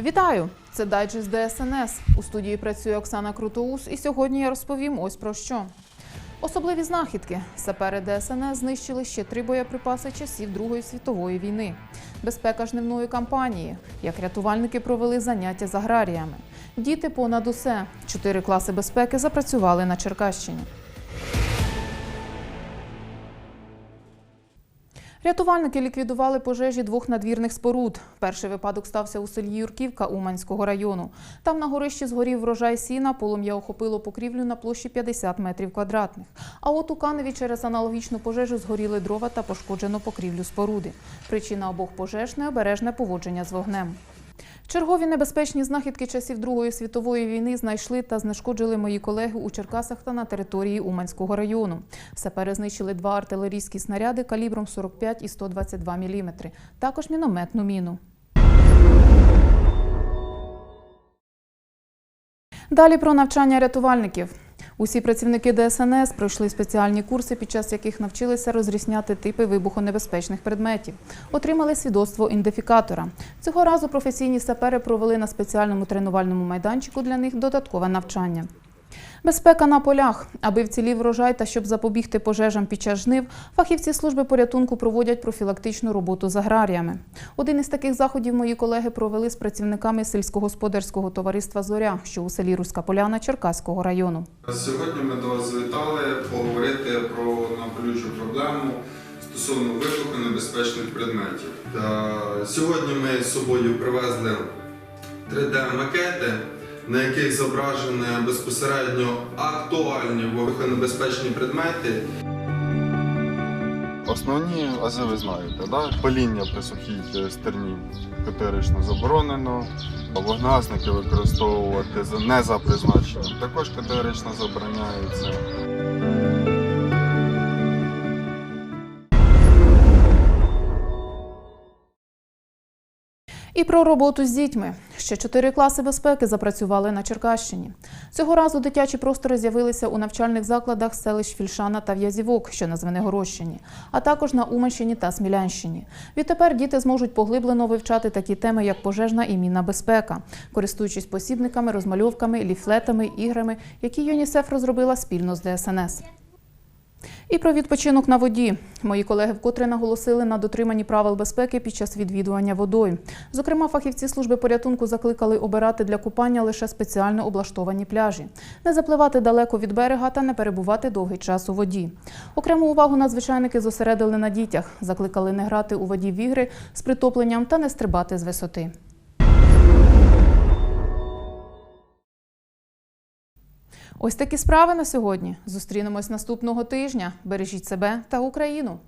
Вітаю! Це дайджест ДСНС. У студії працює Оксана Крутоус, і сьогодні я розповім ось про що. Особливі знахідки. Сапери ДСНС знищили ще три боєприпаси часів Другої світової війни. Безпека жнивної кампанії. Як рятувальники провели заняття з аграріями. Діти понад усе. Чотири класи безпеки запрацювали на Черкащині. Рятувальники ліквідували пожежі двох надвірних споруд. Перший випадок стався у селі Юрківка Уманського району. Там на горищі згорів врожай сіна, полум'я охопило покрівлю на площі 50 метрів квадратних. А от у Каневі через аналогічну пожежу згоріли дрова та пошкоджено покрівлю споруди. Причина обох пожеж – необережне поводження з вогнем. Чергові небезпечні знахідки часів Другої світової війни знайшли та знешкоджили мої колеги у Черкасах та на території Уманського району. Сапери знищили два артилерійські снаряди калібром 45 і 122 мм, також мінометну міну. Далі про навчання рятувальників. Усі працівники ДСНС пройшли спеціальні курси, під час яких навчилися розрізняти типи вибухонебезпечних предметів. Отримали свідоцтво ідентифікатора. Цього разу професійні сапери провели на спеціальному тренувальному майданчику для них додаткове навчання. Безпека на полях. Аби вцілів врожай та щоб запобігти пожежам під час жнив, фахівці служби порятунку проводять профілактичну роботу з аграріями. Один із таких заходів мої колеги провели з працівниками сільськогосподарського товариства Зоря, що у селі Руська Поляна Черкаського району. Сьогодні ми до вас завітали поговорити про наболючу проблему стосовно вибухонебезпечних предметів. Сьогодні ми з собою привезли 3D-макети, на яких зображені безпосередньо актуальні вибухонебезпечні предмети. Основні ази ви знаєте, да? паління при сухій е, стерні категорично заборонено. Вогнегасники використовувати не за призначенням також категорично забороняється. І про роботу з дітьми. Ще чотири класи безпеки запрацювали на Черкащині. Цього разу дитячі простори з'явилися у навчальних закладах селищ Фільшана та В'язівок, що на Звенигородщині, а також на Уманщині та Смілянщині. Відтепер діти зможуть поглиблено вивчати такі теми, як пожежна і мінна безпека, користуючись посібниками, розмальовками, ліфлетами, іграми, які ЮНІСЕФ розробила спільно з ДСНС. І про відпочинок на воді. Мої колеги вкотре наголосили на дотриманні правил безпеки під час відвідування водою. Зокрема, фахівці служби порятунку закликали обирати для купання лише спеціально облаштовані пляжі, не запливати далеко від берега та не перебувати довгий час у воді. Окрему увагу надзвичайники зосередили на дітях, закликали не грати у воді в ігри з притопленням та не стрибати з висоти. Ось такі справи на сьогодні. Зустрінемось наступного тижня. Бережіть себе та Україну.